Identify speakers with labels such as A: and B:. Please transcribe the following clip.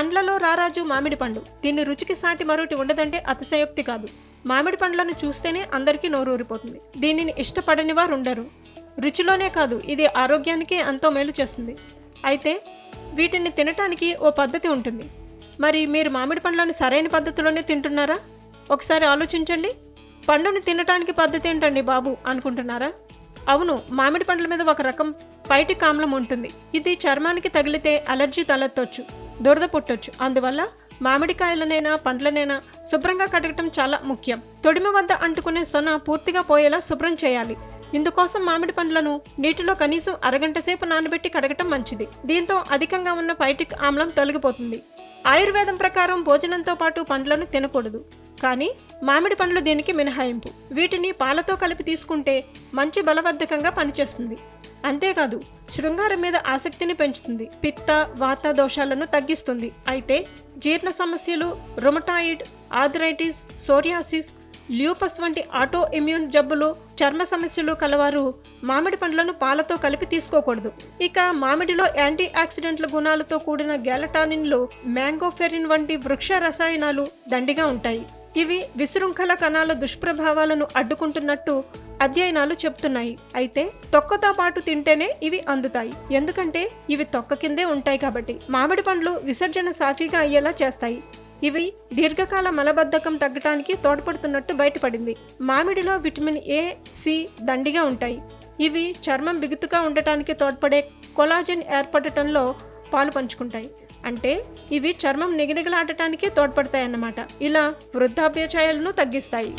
A: పండ్లలో రారాజు మామిడి పండు. దీన్ని రుచికి సాటి మరొకటి ఉండదంటే అతిశయోక్తి కాదు. మామిడి పండ్లను చూస్తేనే అందరికీ నోరూరిపోతుంది. దీనిని ఇష్టపడని వారు ఉండరు. రుచిలోనే కాదు ఇది ఆరోగ్యానికి ఎంతో మేలు చేస్తుంది. అయితే వీటిని తినటానికి ఓ పద్ధతి ఉంటుంది. మరి మీరు మామిడి పండ్లను సరైన పద్ధతిలోనే తింటున్నారా? ఒకసారి ఆలోచించండి. పండుని తినటానికి పద్ధతి ఏంటండి బాబు? అనుకుంటున్నారా? అవును మామిడి పండ్ల మీద ఒక రకం పైటిక్ ఆమ్లం ఉంటుంది. ఇది చర్మానికి తగిలితే అలర్జీ తలెత్తొచ్చు దురద పుట్టొచ్చు. అందువల్ల మామిడికాయలనైనా పండ్లనైనా శుభ్రంగా కడగటం చాలా ముఖ్యం. తొడిమ వద్ద అంటుకునే సొన పూర్తిగా పోయేలా శుభ్రం చేయాలి. ఇందుకోసం మామిడి పండ్లను నీటిలో కనీసం అరగంట సేపు నానబెట్టి కడగటం మంచిది. దీంతో అధికంగా ఉన్న పైటిక్ ఆమ్లం తొలగిపోతుంది. ఆయుర్వేదం ప్రకారం భోజనంతో పాటు పండ్లను తినకూడదు. కానీ మామిడి పండ్లు దీనికి మినహాయింపు. వీటిని పాలతో కలిపి తీసుకుంటే మంచి బలవర్ధకంగా పనిచేస్తుంది. అంతేకాదు శృంగారం మీద ఆసక్తిని పెంచుతుంది. పిత్త వాత దోషాలను తగ్గిస్తుంది. అయితే జీర్ణ సమస్యలు రొమటాయిడ్ ఆథరైటిస్ సోరియాసిస్ ల్యూపస్ వంటి ఆటో ఇమ్యూన్ జబ్బులు చర్మ సమస్యలు కలవారు మామిడి పండ్లను పాలతో కలిపి తీసుకోకూడదు. ఇక మామిడిలో యాంటీ ఆక్సిడెంట్ల గుణాలతో కూడిన గ్యాలటానిన్లు మ్యాంగోఫెరిన్ వంటి వృక్ష రసాయనాలు దండిగా ఉంటాయి. ఇవి విశృంఖల కణాల దుష్ప్రభావాలను అడ్డుకుంటున్నట్టు అధ్యయనాలు చెప్తున్నాయి. అయితే తొక్కతో పాటు తింటేనే ఇవి అందుతాయి. ఎందుకంటే ఇవి తొక్క కిందే ఉంటాయి కాబట్టి మామిడి పండ్లు విసర్జన సాఫీగా అయ్యేలా చేస్తాయి. ఇవి దీర్ఘకాల మలబద్ధకం తగ్గటానికి తోడ్పడుతున్నట్టు బయటపడింది. మామిడిలో విటమిన్ ఏ సి దండిగా ఉంటాయి. ఇవి చర్మం బిగుతుగా ఉండటానికి తోడ్పడే కొలాజన్ ఏర్పడటంలో పాలు పంచుకుంటాయి. అంటే ఇవి చర్మం నిగనిగలాడటానికి తోడ్పడతాయి అన్నమాట ఇలా వృద్ధాప్య ఛాయలను తగ్గిస్తాయి.